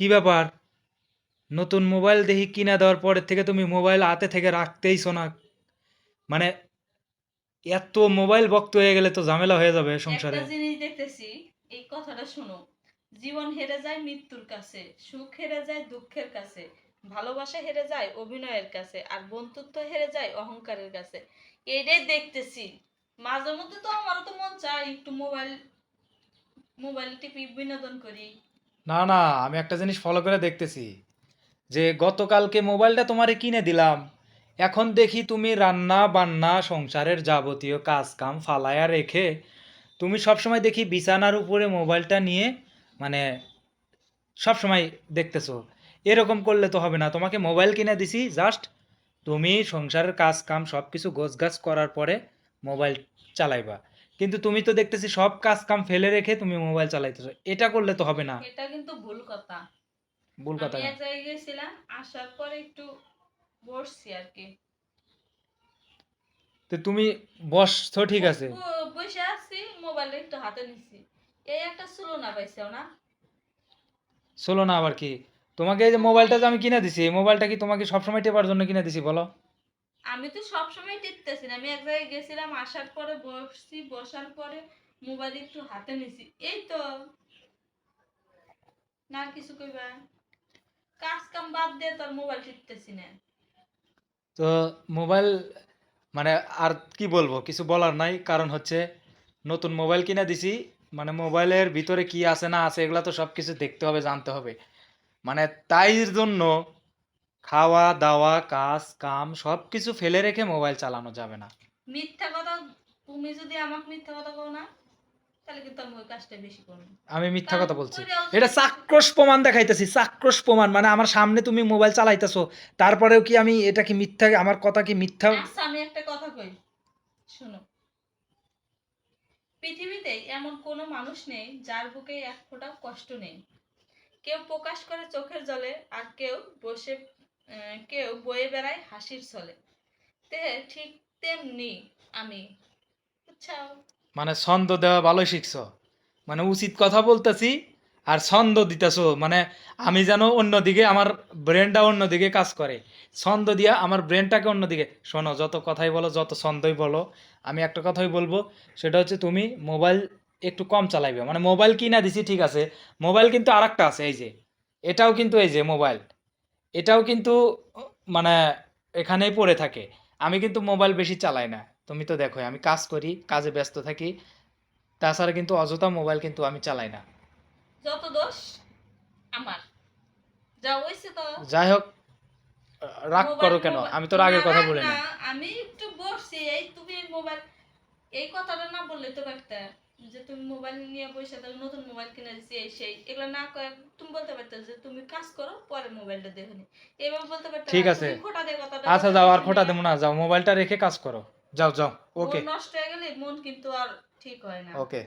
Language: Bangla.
কি ব্যাপার? নতুন মোবাইল দেখি কিনা দেওয়ার পরের থেকে তুমি মোবাইল হাতে থেকে রাখতেইছো না মানে এত মোবাইল বক্ত হয়ে গেলে তো ঝামেলা হয়ে যাবে সংসারে। একটা জিনিস দেখতেছি এই কথাটা শোনো। জীবন হেরে যায় মৃত্যুর কাছে সুখ হেরে যায় দুঃখের কাছে ভালোবাসা হেরে যায় অভিনয়ের কাছে আর বন্ধুত্ব হেরে যায় অহংকারের কাছে। এইটাই দেখতেছি। মাঝে মধ্যে তো আমারও তো মন চায় একটু মোবাইল মোবাইল টিপি বিনোদন করি। না না, আমি একটা জিনিস ফলো করে দেখতেছি, যে গতকালকে মোবাইলটা তোমারে কিনে দিলাম, এখন দেখি তুমি রান্না বান্না সংসারের যাবতীয় কাজ কাম ফালায়া রেখে, তুমি সবসময় দেখি বিছানার উপরে মোবাইলটা নিয়ে মানে সবসময় দেখতেছো, এরকম করলে তো হবে না, তোমাকে মোবাইল কিনে দিছি জাস্ট তুমি সংসারের কাজ কাম সব কিছু গোছগাছ করার পরে মোবাইল চালাইবা। কিন্তু তুমি তো দেখতেছি সব কাজ কাম ফেলে রেখে তুমি মোবাইল চালাইতেছো। এটা করলে তো হবে না। এটা কিন্তু ভুল কথা। ভুল কথা আমি। এক জায়গায় গেছিলাম আসার পরে একটু বসছি আর কি। তো তুমি বসছো ঠিক আছে। বসে আছি মোবাইলটা একটু হাতে নিছি। এই একটা ছিল না পাইছেও না? চলো না আবার কি? তোমাকে এই যে মোবাইলটা যে আমি কিনে দিছি এই মোবাইলটা কি তোমাকে সবসময় টেপার জন্য কিনে দিছি বলো? আমি তো সবসময় টিপতেছি না। আমি এক জায়গায় গেছিলাম, আসার পরে বসছি, বসার পরে মোবাইল একটু হাতে নিছি। এই তো। না কিছু কইবা। কাজ কাম বাদ দিয়ে তোর মোবাইল টিপতেছি না। তো মোবাইল মানে আর কি বলব, কিছু বলার নাই। কারণ হচ্ছে নতুন মোবাইল কিনে দিছি। মানে মোবাইলের ভিতরে কি আছে না আছে এগুলা তো সব কিছু দেখতে হবে, জানতে হবে। মানে তাই জন্য খাওয়া দাওয়া কাজ কাম সব কিছু ফেলে রেখে মোবাইল চালানো যাবে না। মিথ্যা কথা তুমি যদি আমাকে মিথ্যা কথা কও না তাহলে কিন্তু আমি ওই কাজটা বেশি করব। আমি মিথ্যা কথা বলছি। এটা চাক্রোশ প্রমাণ দেখাইতেছি চাক্রোশ প্রমাণ। মানে আমার সামনে তুমি মোবাইল চালাইতেছো তারপরেও কি আমি এটা কি মিথ্যা আমার কথা কি মিথ্যা? আচ্ছা আমি একটা কথা কই শোনো। পৃথিবীতে এমন কোনো মানুষ নেই যার বুকে এক ফোঁটা কষ্ট নেই। কেউ প্রকাশ করে চোখের জলে আর কেউ বসে কেউ বয়ে বেড়ায়, হাসির ছলে। তে ঠিক তেমনি আমি। মানে ছন্দ দেওয়া ভালোই শিখছো। মানে উচিত কথা বলতেছি আর ছন্দ দিতেছো। মানে আমি যেন অন্যদিকে, আমার ব্রেনটা অন্যদিকে কাজ করে। ছন্দ দিয়া আমার ব্রেনটাকে অন্যদিকে। শোনো, যত কথাই বলো, যত ছন্দই বলো, আমি একটা কথাই বলব, সেটা হচ্ছে তুমি মোবাইল একটু কম চালাইবে। মানে মোবাইল কিনা দিছি, ঠিক আছে। মোবাইল কিন্তু আর আছে, এই যে। এটাও কিন্তু এই যে মোবাইল। এটাও কিন্তু মানে এখানেই পড়ে থাকে। আমি কিন্তু মোবাইল বেশি চালাই না। তুমি তো দেখো আমি কাজ করি কাজে ব্যস্ত থাকি। তাছাড়া কিন্তু অযথা মোবাইল কিন্তু আমি চালাই না। যত দোষ আমার। যা হয়েছে তো। যাই হোক রাগ করো কেন? আমি তো রাগের কথা বলি না আমি একটু বসছি। এই তুমি মোবাইল এই কথাটা না বললে তো পারতে যে তুমি মোবাইল নিয়ে বসে থাকো নতুন মোবাইল কিনে দিচ্ছি এই সেই। এগুলো না করে তুমি বলতে পারতো যে তুমি কাজ করো পরে মোবাইলটা দেখো নি। এভাবে বলতে পারতো ঠিক আছে। খোটা দিয়ে কথাটা আচ্ছা যাও আর খোটা। দেবো না যাও মোবাইলটা রেখে কাজ করো। যাও যাও ওকে নষ্ট হয়ে গেলে মন কিন্তু আর ঠিক হয় না। ওকে